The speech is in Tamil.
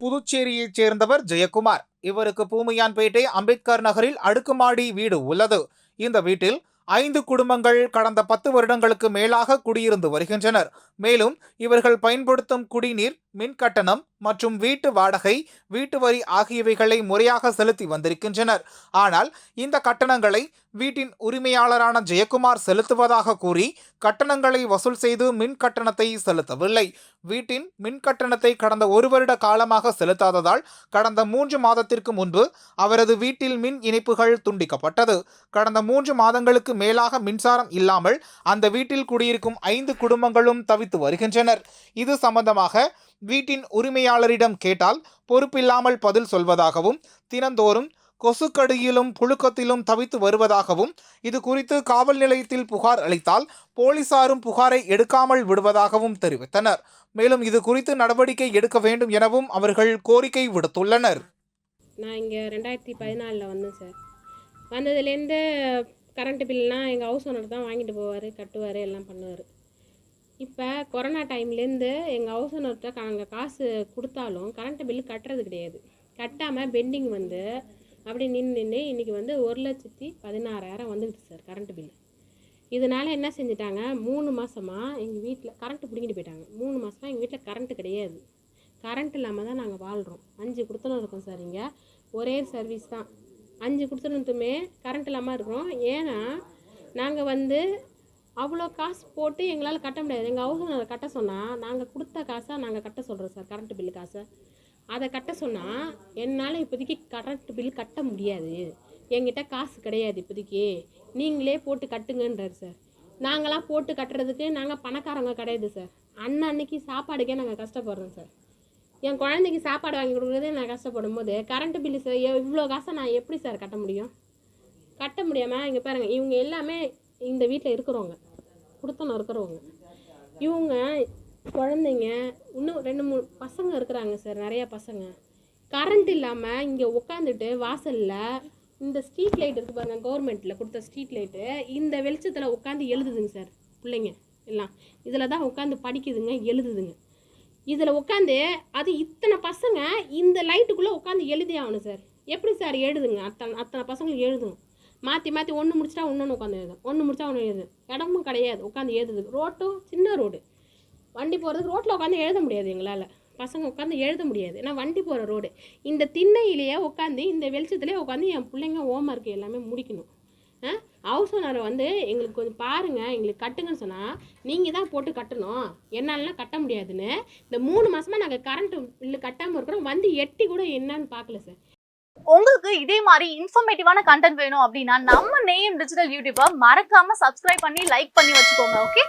புதுச்சேரியைச் சேர்ந்தவர் ஜெயக்குமார். இவருக்கு பூமியான்பேட்டை அம்பேத்கர் நகரில் அடுக்குமாடி வீடு உள்ளது. இந்த வீட்டில் ஐந்து குடும்பங்கள் கடந்த பத்து வருடங்களுக்கு மேலாக குடியிருந்து வருகின்றனர். மேலும் இவர்கள் பயன்படுத்தும் குடிநீர் மின் கட்டணம் மற்றும் வீட்டு வாடகை வீட்டு வரி ஆகியவைகளை முறையாக செலுத்தி வந்திருக்கின்றனர். ஆனால் இந்த கட்டணங்களை வீட்டின் உரிமையாளரான ஜெயக்குமார் செலுத்துவதாக கூறி கட்டணங்களை வசூல் செய்து மின் கட்டணத்தை செலுத்தவில்லை. வீட்டின் மின் கட்டணத்தை கடந்த ஒரு வருட காலமாக செலுத்தாததால் கடந்த மூன்று மாதத்திற்கு முன்பு அவரது வீட்டில் மின் இணைப்புகள் துண்டிக்கப்பட்டது. கடந்த மூன்று மாதங்களுக்கு மேலாக மின்சாரம் இல்லாமல் அந்த வீட்டில் குடியிருக்கும் ஐந்து குடும்பங்களும் தவித்து வருகின்றனர். இது சம்பந்தமாக வீட்டின் உரிமையாளரிடம் கேட்டால் பொறுப்பில்லாமல் பதில் சொல்வதாகவும் தினந்தோறும் கொசுக்கடியிலும் புழுக்கத்திலும் தவித்து வருவதாகவும் இது குறித்து காவல் நிலையத்தில் புகார் அளித்தால் போலீசாரும் புகாரை எடுக்காமல் விடுவதாகவும் தெரிவித்தனர். மேலும் இது குறித்து நடவடிக்கை எடுக்க வேண்டும் எனவும் அவர்கள் கோரிக்கை விடுத்துள்ளனர். நான் இங்கே ரெண்டாயிரத்தி பதினாலில் வந்தேன் சார். வந்ததுலேருந்து கரண்ட்டு பில்லாம் எங்கள் ஹவுஸ் ஓனர் தான் வாங்கிட்டு போவார் கட்டுவார் எல்லாம் பண்ணுவார். இப்போ கொரோனா டைம்லேருந்து எங்கள் ஹவுஸ் ஓனர்கிட்ட நாங்கள் காசு கொடுத்தாலும் கரண்ட்டு பில்லு கட்டுறது கிடையாது. கட்டாமல் பெண்டிங் வந்து அப்படி நின்று நின்று இன்றைக்கி வந்து ஒரு லட்சத்தி பதினாறாயிரம் வந்துடுச்சு சார் கரண்ட் பில்லு இதனால் என்ன செஞ்சுட்டாங்க? மூணு மாதமாக எங்கள் வீட்டில் கரண்ட்டு பிடிங்கிட்டு போயிட்டாங்க. மூணு மாதமாக எங்கள் வீட்டில் கரண்ட்டு கிடையாது. கரண்ட் இல்லாமல் தான் நாங்கள் வாழ்கிறோம் அஞ்சு கொடுத்தனும் இருக்கோம் சார் இங்கே. ஒரே சர்வீஸ் தான். அஞ்சு கொடுத்துருந்துமே கரண்ட் இல்லாமல் இருக்கிறோம். ஏன்னா நாங்கள் வந்து அவ்வளோ காசு போட்டு எங்களால் கட்ட முடியாது. எங்கள் ஹவுஸ் ஓனர் கட்ட சொன்னால் நாங்கள் கொடுத்த காசை நாங்கள் கட்ட சொல்கிறோம் சார் கரண்ட் பில்லு காசை. அதை கட்ட சொன்னால் என்னால் இப்போதைக்கு கரண்ட் பில் கட்ட முடியாது. எங்கிட்ட காசு கிடையாது இப்போதைக்கு. நீங்களே போட்டு கட்டுங்கன்றார் சார். நாங்களாம் போட்டு கட்டுறதுக்கு நாங்கள் பணக்காரங்க கிடையாது சார். அண்ணன் அன்னைக்கு சாப்பாடுக்கே நாங்கள் கஷ்டப்படுறோம் சார். என் குழந்தைக்கு சாப்பாடு வாங்கி கொடுக்குறதே நான் கஷ்டப்படும் போது கரண்ட் பில்லு சார் இவ்வளோ காசை நான் எப்படி சார் கட்ட முடியும்? கட்ட முடியாமல் இங்கே பாருங்கள் இவங்க எல்லாமே இந்த வீட்டில் இருக்கிறவங்க. கொடுத்தனம் இருக்கிறவங்க. இவங்க குழந்தைங்க இன்னும் ரெண்டு மூணு பசங்க இருக்கிறாங்க சார் நிறையா பசங்க. கரண்ட் இல்லாமல் இங்கே உட்காந்துட்டு வாசலில் இந்த ஸ்ட்ரீட் லைட் இருக்குது பாருங்கள் கவர்மெண்ட்டில் கொடுத்த ஸ்ட்ரீட் லைட்டு இந்த வெளிச்சத்தில் உட்காந்து எழுதுதுங்க சார் பிள்ளைங்க எல்லாம். இதில் தான் உட்காந்து படிக்குதுங்க எழுதுதுங்க. இதில் உட்காந்து அது இத்தனை பசங்க இந்த லைட்டுக்குள்ளே உட்காந்து எழுதி ஆகணும் சார். எப்படி சார் எழுதுங்க? அத்தனை அத்தனை பசங்களுக்கு எழுதணும். மாற்றி மாற்றி ஒன்று முடிச்சிட்டா இன்னொன்று உட்காந்து எழுதும். ஒன்று முடிச்சா ஒன்று எழுதும். இடமும் கிடையாது. உட்காந்து எழுதுது. ரோட்டும் சின்ன ரோடு. வண்டி போகிறதுக்கு ரோட்டில் உட்காந்து எழுத முடியாது எங்களால். பசங்க உட்காந்து எழுத முடியாது. ஏன்னா வண்டி போகிற ரோடு. இந்த திண்ணையிலேயே உட்காந்து இந்த வெளிச்சத்துலேயே உட்காந்து என் பிள்ளைங்க ஹோம்ஒர்க் எல்லாமே முடிக்கணும். ஹவுஸ் ஓனரை வந்து எங்களுக்கு கொஞ்சம் பாருங்கள் எங்களுக்கு கட்டுங்கன்னு சொன்னால் நீங்கள் தான் போட்டு கட்டணும். என்னாலலாம் கட்ட முடியாதுன்னு. இந்த மூணு மாதமாக நாங்கள் கரண்ட் பில்லு கட்டாமல் இருக்கிறோம். வந்து எட்டி கூட என்னன்னு பார்க்கல சார் உங்களுக்கு இதே மாதிரி இன்ஃபர்மேட்டிவான கண்டென்ட் வேணும் அப்படின்னா நம்ம நேம் டிஜிட்டல் யூடியூப்பை மறக்காம சப்ஸ்கிரைப் பண்ணி லைக் பண்ணி வச்சுக்கோங்க ஓகே